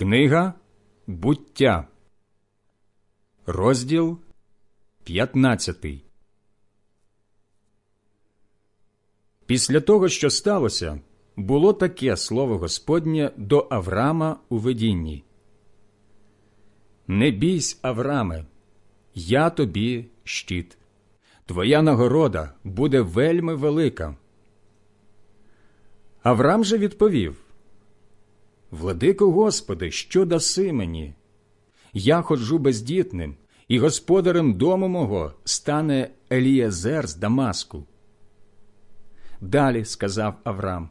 Книга буття, розділ 15 Після того, що сталося, було таке слово Господнє до Авраама у видінні. Не бійсь, Авраме, я тобі щит. Твоя нагорода буде вельми велика. Авраам же відповів Владико Господи, що даси мені? Я ходжу бездітним, і господарем дому мого стане Елієзер з Дамаску. Далі сказав Авраам,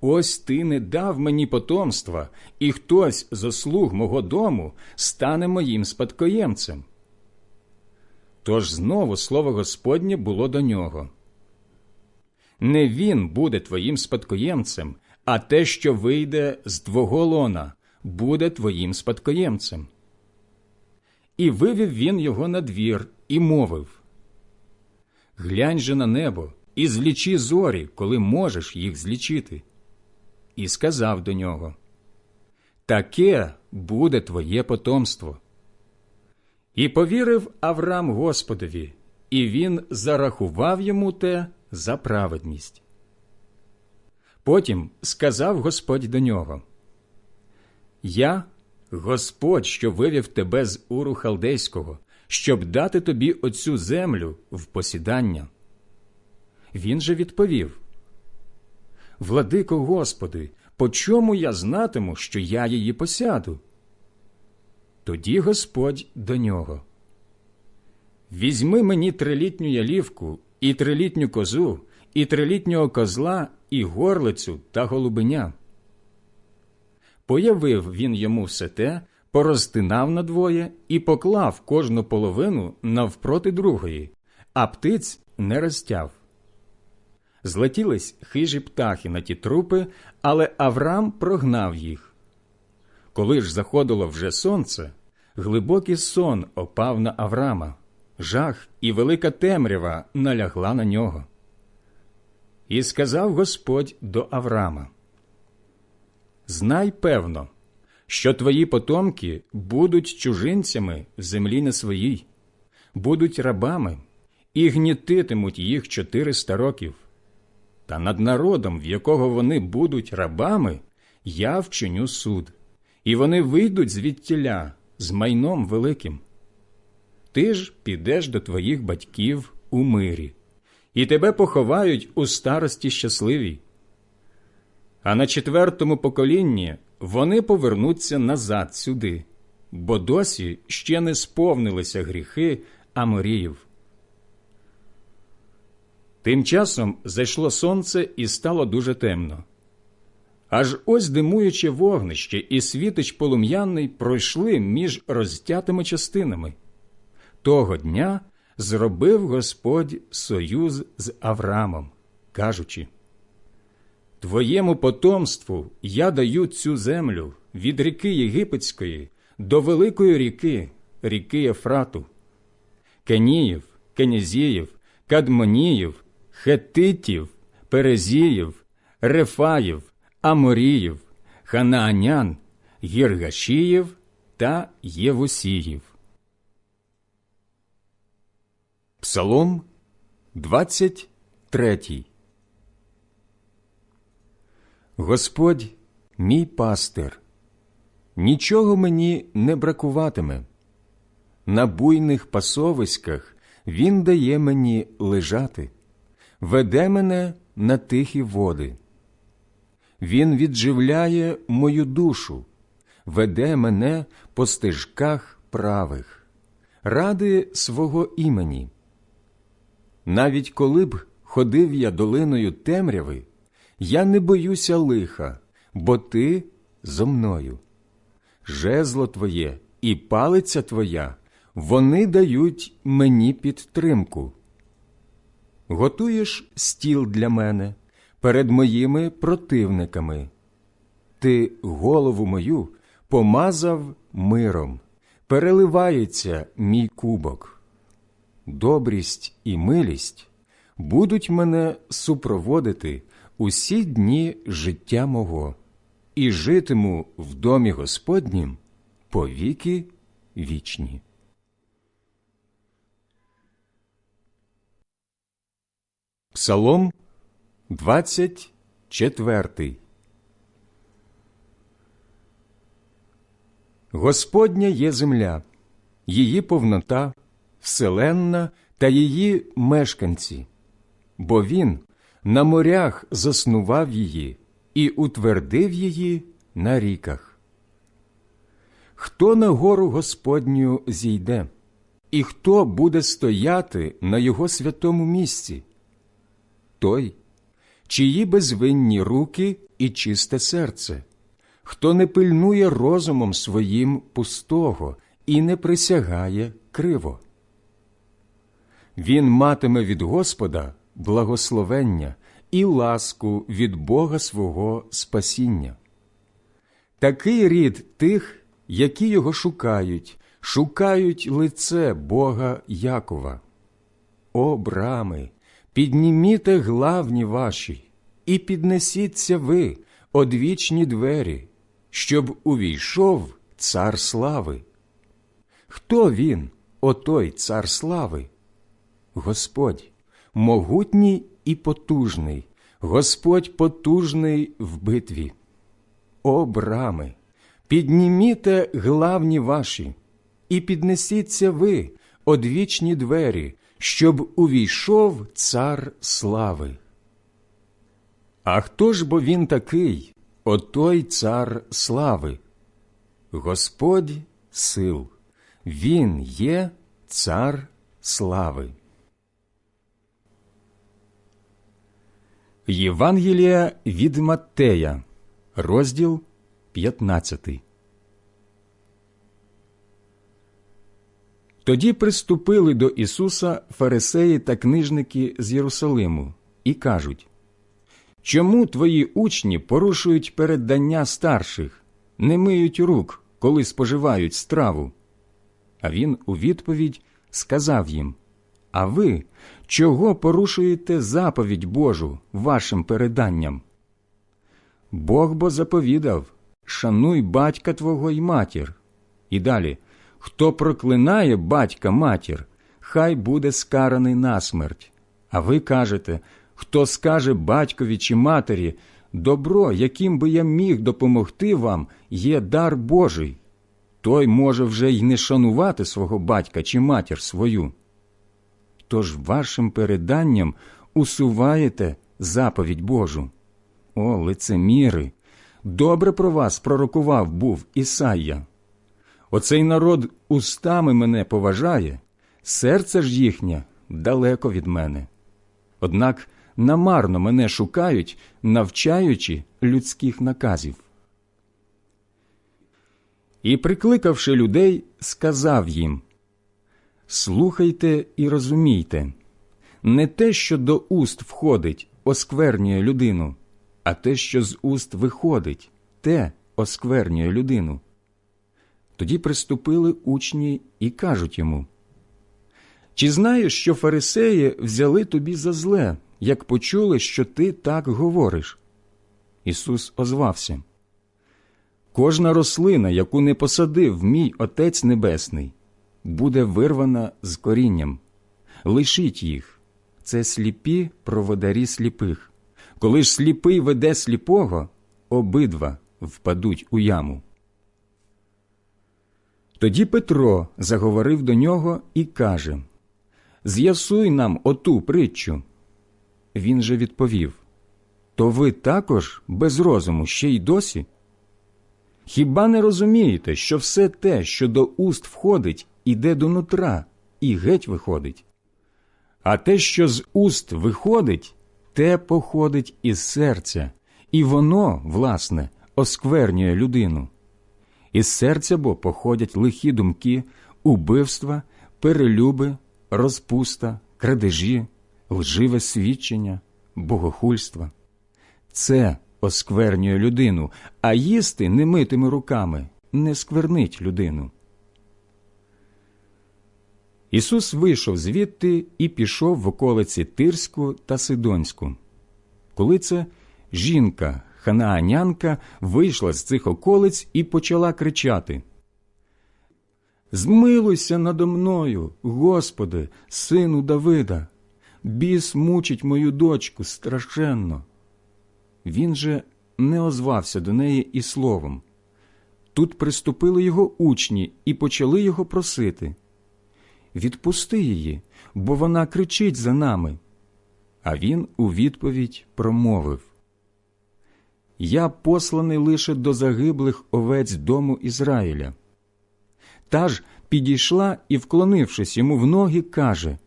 Ось ти не дав мені потомства, і хтось з ослуг мого дому стане моїм спадкоємцем. Тож знову слово Господнє було до нього. Не він буде твоїм спадкоємцем, а те, що вийде з твого лона, буде твоїм спадкоємцем. І вивів він його на двір і мовив Глянь же на небо і злічи зорі, коли можеш їх злічити. І сказав до нього Таке буде твоє потомство. І повірив Авраам Господові, і він зарахував йому те за праведність. Потім сказав Господь до нього Я, Господь, що вивів тебе з уру халдейського, щоб дати тобі оцю землю в посідання. Він же відповів Владико Господи, по чому я знатиму, що я її посяду? Тоді Господь до нього. Візьми мені трилітню ялівку і трилітню козу, і трилітнього козла, і горлицю та голубеня. Появив він йому все те, порозтинав надвоє і поклав кожну половину навпроти другої, а птиць не розтяв. Злетілись хижі птахи на ті трупи, але Авраам прогнав їх. Коли ж заходило вже сонце, глибокий сон опав на Авраама, жах і велика темрява налягла на нього. І сказав Господь до Авраама: Знай певно, що твої потомки будуть чужинцями в землі не своїй, будуть рабами і гнітитимуть їх чотириста років. Та над народом, в якого вони будуть рабами, я вчиню суд, і вони вийдуть звідтіля з майном великим. Ти ж підеш до твоїх батьків у мирі, і тебе поховають у старості щасливій. А на четвертому поколінні вони повернуться назад сюди, бо досі ще не сповнилися гріхи Аморіїв. Тим часом зайшло сонце і стало дуже темно. Аж ось димуюче вогнище і світич полум'яний пройшли між розтятими частинами. Того дня зробив Господь союз з Авраамом, кажучи Твоєму потомству я даю цю землю від ріки Єгипетської до великої ріки, ріки Ефрату, Кеніїв, Кенізіїв, Кадмоніїв, Хетитів, Перезіїв, Рефаїв, Аморіїв, Ханаанян, Гіргашіїв та Євусіїв. Псалом 23 Господь мій пастир, нічого мені не бракуватиме. На буйних пасовиськах Він дає мені лежати, веде мене на тихі води. Він відживляє мою душу, веде мене по стежках правих, ради свого імені. Навіть коли б ходив я долиною темряви, я не боюся лиха, бо ти зо мною. Жезло твоє і палиця твоя вони дають мені підтримку. Готуєш стіл для мене перед моїми противниками. Ти голову мою помазав миром, переливається мій кубок. Добрість і милість будуть мене супроводити усі дні життя мого, і житиму в домі Господнім по віки вічні. Псалом 24 Господня є земля, її повнота, вселенна та її мешканці, бо Він на морях заснував її і утвердив її на ріках. Хто на гору Господню зійде, і хто буде стояти на його святому місці? Той, чиї безвинні руки і чисте серце, хто не пильнує розумом своїм пустого і не присягає криво. Він матиме від Господа благословення і ласку від Бога свого спасіння. Такий рід тих, які його шукають, шукають лице Бога Якова. О, брами, підніміте главні ваші, і піднесіться ви, одвічні двері, щоб увійшов цар слави. Хто він, отой цар слави? Господь, могутній і потужний, Господь потужний в битві. О, брами, підніміте главні ваші, і піднесіться ви, одвічні двері, щоб увійшов цар слави. А хто ж бо він такий, отой цар слави? Господь сил, Він є цар слави. Євангелія від Маттея, розділ 15. Тоді приступили до Ісуса фарисеї та книжники з Єрусалиму і кажуть Чому твої учні порушують переддання старших, не миють рук, коли споживають страву? А він у відповідь сказав їм А ви чого порушуєте заповідь Божу вашим переданням? Бог бо заповідав Шануй батька твого й матір. І далі Хто проклинає батька матір, хай буде скараний насмерть. А ви кажете, хто скаже батькові чи матері, добро, яким би я міг допомогти вам, є дар Божий, той може вже й не шанувати свого батька чи матір свою. Тож вашим переданням усуваєте заповідь Божу. О, лицеміри! Добре про вас пророкував був Ісайя. Оцей народ устами мене поважає, серце ж їхнє далеко від мене. Однак намарно мене шукають, навчаючи людських наказів. І, прикликавши людей, сказав їм Слухайте і розумійте не те, що до уст входить, осквернює людину, а те, що з уст виходить, те осквернює людину. Тоді приступили учні і кажуть йому Чи знаєш, що фарисеї взяли тобі за зле, як почули, що ти так говориш? Ісус озвався. Кожна рослина, яку не посадив мій Отець Небесний, буде вирвана з корінням. Лишіть їх це сліпі проводарі сліпих. Коли ж сліпий веде сліпого, обидва впадуть у яму. Тоді Петро заговорив до нього і каже З'ясуй нам оту притчу. Він же відповів То ви також без розуму ще й досі? Хіба не розумієте, що все те, що до уст входить, іде до нутра і геть виходить? А те, що з уст виходить, те походить із серця, і воно, власне, осквернює людину. Із серця бо походять лихі думки, убивства, перелюби, розпуста, крадежі, лживе свідчення, богохульства. Це осквернює людину, а їсти немитими руками не сквернить людину. Ісус вийшов звідти і пішов в околиці Тирську та Сидонську. Коли це жінка ханаанянка, вийшла з цих околиць і почала кричати. Змилуйся надо мною, Господи, сину Давида, біс мучить мою дочку страшенно. Він же не озвався до неї і словом. Тут приступили його учні і почали його просити Відпусти її, бо вона кричить за нами. А він у відповідь промовив Я посланий лише до загиблих овець дому Ізраїля. Та ж підійшла і, вклонившись йому в ноги, каже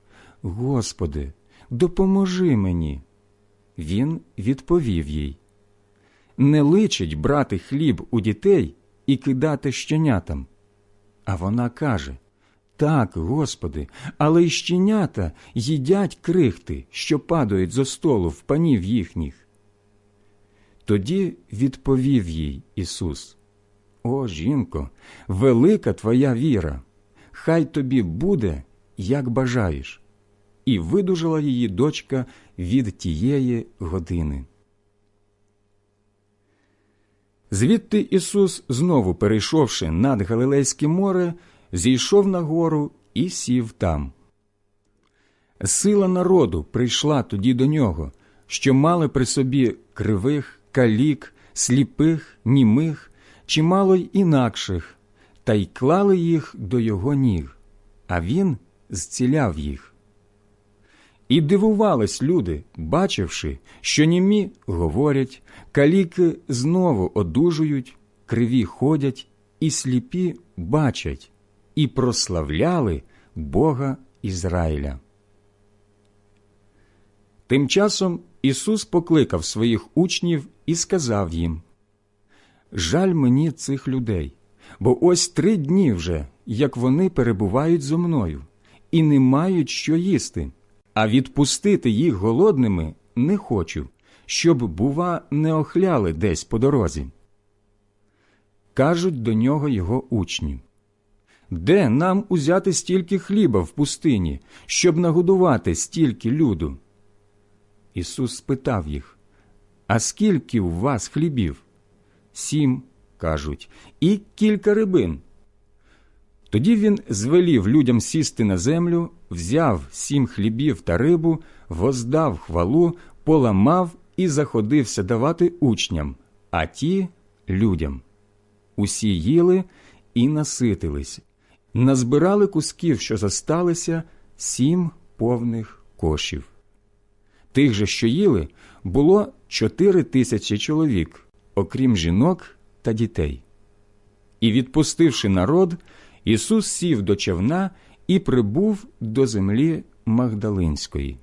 Господи, допоможи мені. Він відповів їй Не личить брати хліб у дітей і кидати щенятам. А вона каже Так, Господи, але й щенята їдять крихти, що падають зо столу в панів їхніх. Тоді відповів їй Ісус О, жінко, велика твоя віра, хай тобі буде, як бажаєш, і видужала її дочка від тієї години. Звідти Ісус, знову перейшовши над Галилейське море, зійшов на гору і сів там. Сила народу прийшла тоді до нього, що мали при собі кривих, калік, сліпих, німих, чимало й інакших, та й клали їх до його ніг, а він зціляв їх. І дивувались люди, бачивши, що німі говорять, каліки знову одужують, криві ходять, і сліпі бачать, і прославляли Бога Ізраїля. Тим часом Ісус покликав своїх учнів і сказав їм Жаль мені цих людей, бо ось три дні вже, як вони перебувають зо мною, і не мають що їсти а відпустити їх голодними не хочу, щоб, бува, не охляли десь по дорозі. Кажуть до нього його учні Де нам узяти стільки хліба в пустині, щоб нагодувати стільки люду? Ісус спитав їх А скільки у вас хлібів? Сім, кажуть, і кілька рибин. Тоді він звелів людям сісти на землю, взяв сім хлібів та рибу, воздав хвалу, поламав і заходився давати учням, а ті людям. Усі їли і наситились, назбирали кусків, що зосталися, сім повних кошів. Тих же, що їли, було чотири тисячі чоловік, окрім жінок та дітей. І, відпустивши народ, Ісус сів до човна і прибув до землі Магдалинської.